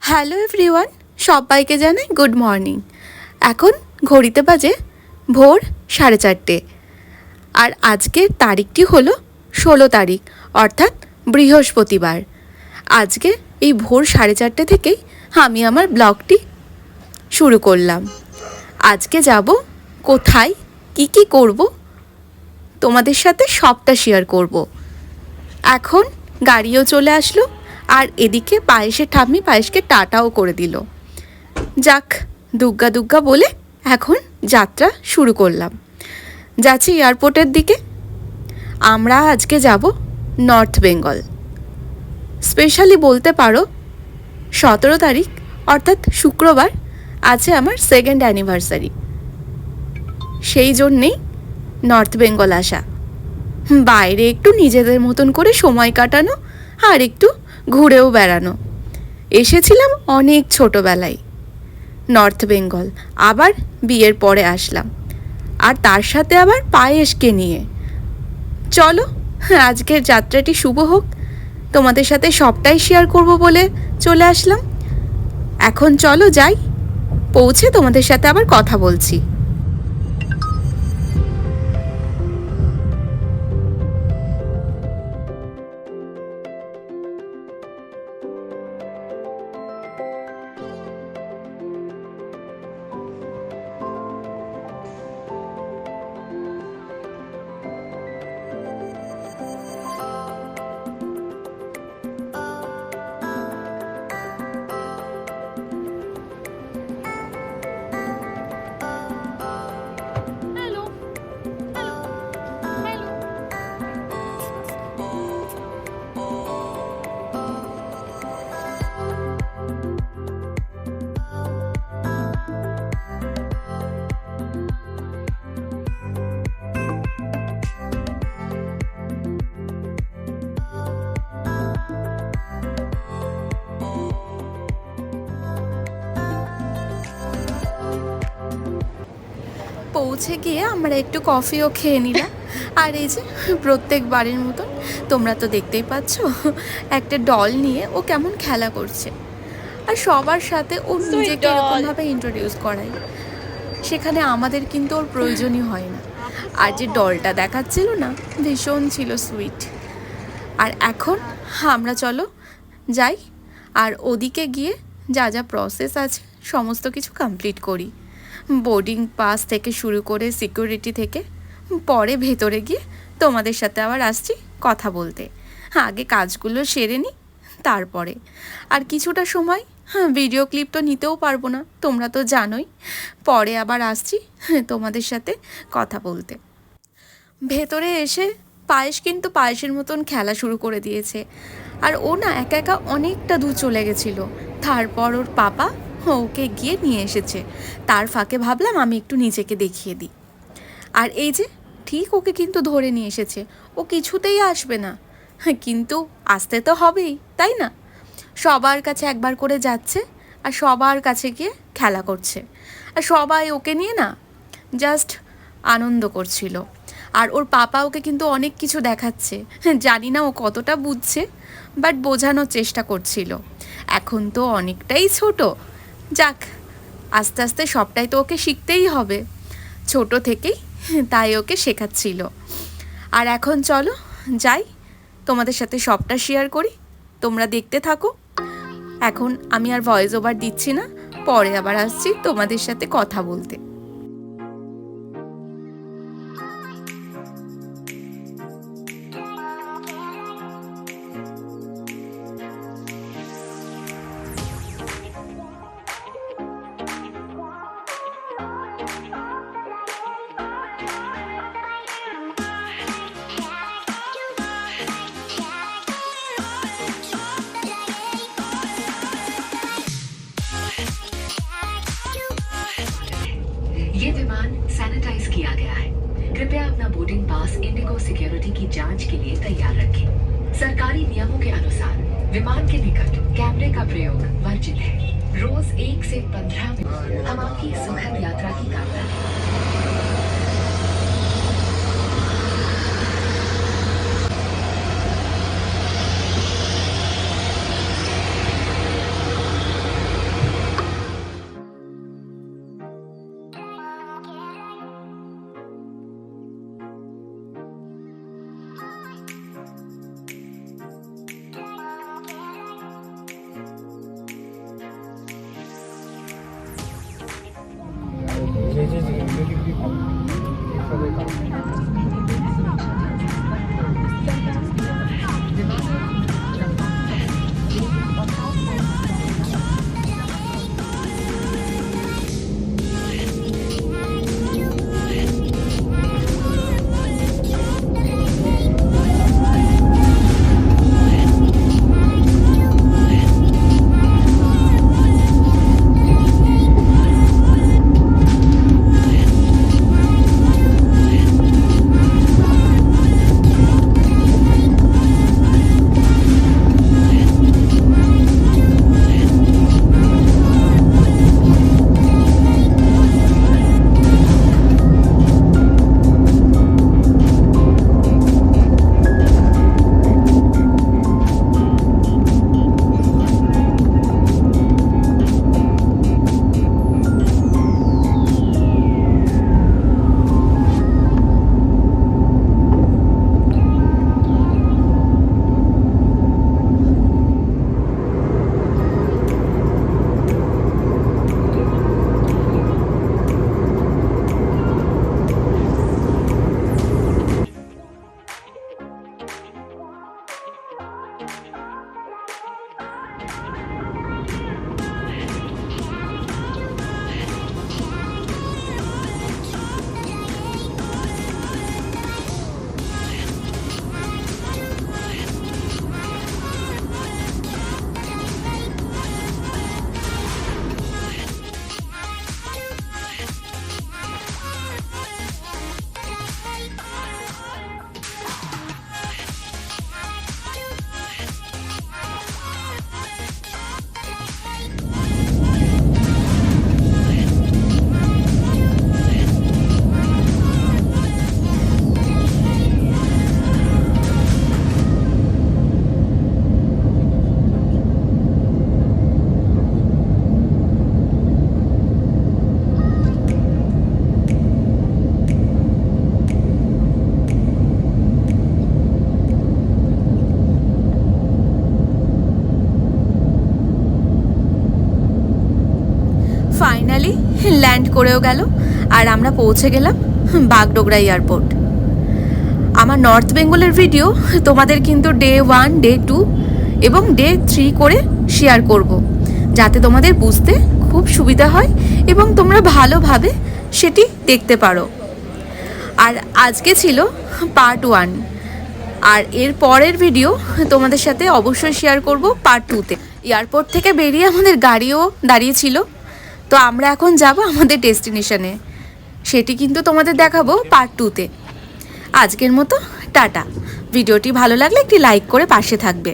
Hello everyone সবাইকে জানাই good morning এখন ঘড়িতে বাজে ভোর সাড়ে চারটে। আর আজকের তারিখটি হলো ষোলো তারিখ, অর্থাৎ বৃহস্পতিবার। আজকে এই ভোর সাড়ে চারটে থেকেই আমি আমার ব্লগটি শুরু করলাম। আজকে যাব কোথায়, কি কি করব, তোমাদের সাথে সবটা শেয়ার করব। এখন গাড়িও চলে আসলো আর এদিকে পায়েসের ঠাম্মি পায়েসকে টাটাও করে দিল। যাক, দুগ্গা দুগ্গা বলে এখন যাত্রা শুরু করলাম। যাচ্ছি এয়ারপোর্টের দিকে। আমরা আজকে যাব নর্থ বেঙ্গল। স্পেশালি বলতে পারো, সতেরো তারিখ, অর্থাৎ শুক্রবার, আছে আমার সেকেন্ড অ্যানিভার্সারি। সেই জন্যেই নর্থ বেঙ্গল আসা। বাইরে একটু নিজেদের মতন করে সময় কাটানো আর একটু ঘুরেও বেড়ানো। এসেছিলাম অনেক ছোটোবেলায়। নর্থ বেঙ্গল, আবার বিয়ের পরে আসলাম। আর তার সাথে আবার পায়েসকে নিয়ে। চলো, আজকের যাত্রাটি শুভ হোক। তোমাদের সাথে সবটাই শেয়ার করব বলে চলে আসলাম। এখন চলো যাই, পৌঁছে তোমাদের সাথে আবার কথা বলছি। পৌঁছে গিয়ে আমরা একটু কফিও খেয়ে নিলাম। আর এই যে প্রত্যেক বাড়ির মতন তোমরা তো দেখতেই পাচ্ছ একটা ডল নিয়ে ও কেমন খেলা করছে। আর সবার সাথে ও নিজেকে এরকমভাবে ইন্ট্রোডিউস করায় সেখানে আমাদের কিন্তু ওর প্রয়োজনই হয় না। আর যে ডলটা দেখাচ্ছিল না ভীষণ ছিল সুইট আর এখন আমরা চলো যাই। আর ওদিকে গিয়ে যা যা প্রসেস আছে সমস্ত কিছু কমপ্লিট করি। বোর্ডিং পাস থেকে শুরু করে সিকিউরিটি থেকে, পরে ভেতরে গিয়ে তোমাদের সাথে আবার আসছি কথা বলতে। আগে কাজগুলো সেরে নিই তারপরে। আর কিছুটা সময় হ্যাঁ ভিডিও ক্লিপ তো নিতেও পারব না, তোমরা তো জানোই। পরে আবার আসছি তোমাদের সাথে কথা বলতে। ভেতরে এসে পায়েস কিন্তু পায়েসের মতন খেলা শুরু করে দিয়েছে। আর ও না একা একা অনেকটা দূর চলে গেছিল। তারপর ওর পাপা ওকে গিয়ে নিয়ে এসেছে। তার ফাঁকে ভাবলাম আমি একটু নিজেকে দেখিয়ে দিই। আর এই যে, ঠিক ওকে কিন্তু ধরে নিয়ে এসেছে। ও কিছুতেই আসবে না। কিন্তু আসতে তো হবেই, তাই না? সবার কাছে একবার করে যাচ্ছে আর সবার কাছে গিয়ে খেলা করছে। আর সবাই ওকে নিয়ে না জাস্ট আনন্দ করছিল। আর ওর পাপা ওকে কিন্তু অনেক কিছু দেখাচ্ছে। জানি না ও কতটা বুঝছে বাট বোঝানোর চেষ্টা করছিল। এখন তো অনেকটাই ছোট। যাক, আস্তে আস্তে সবটাই তো ওকে শিখতেই হবে। ছোট থেকেই তাই ওকে শেখাচ্ছিল। আর এখন চলো, যাই, তোমাদের সাথে সবটা শেয়ার করি। তোমরা দেখতে থাকো। এখন আমি আর ভয়েস ওভার দিচ্ছি না, পরে আবার আসছি তোমাদের সাথে কথা বলতে। कृपया अपना बोर्डिंग पास इंडिगो सिक्योरिटी की जाँच के लिए तैयार रखें। सरकारी नियमों के अनुसार विमान के निकट कैमरे का प्रयोग वर्जित है। रोज एक से पंद्रह मिनट। हम आपकी सुखद यात्रा की कामना हैं। 这、这、这、这地方。করেও গেল, আর আমরা পৌঁছে গেলাম বাগডোগরা এয়ারপোর্ট। আমার নর্থ বেঙ্গলের ভিডিও তোমাদের কিন্তু ডে ওয়ান ডে টু এবং ডে থ্রি করে শেয়ার করব, যাতে তোমাদের বুঝতে খুব সুবিধা হয় এবং তোমরা ভালোভাবে সেটি দেখতে পারো। আর আজকে ছিল পার্ট ওয়ান আর এর পরের ভিডিও তোমাদের সাথে অবশ্যই শেয়ার করব পার্ট টুতে এয়ারপোর্ট থেকে বেরিয়ে আমাদের গাড়িও দাঁড়িয়েছিল তো আমরা এখন যাব আমাদের ডেস্টিনেশনে। সেটি কিন্তু তোমাদের দেখাবো পার্ট টুতে আজকের মতো, টাটা। ভিডিওটি ভালো লাগলে একটি লাইক করে পাশে থাকবে।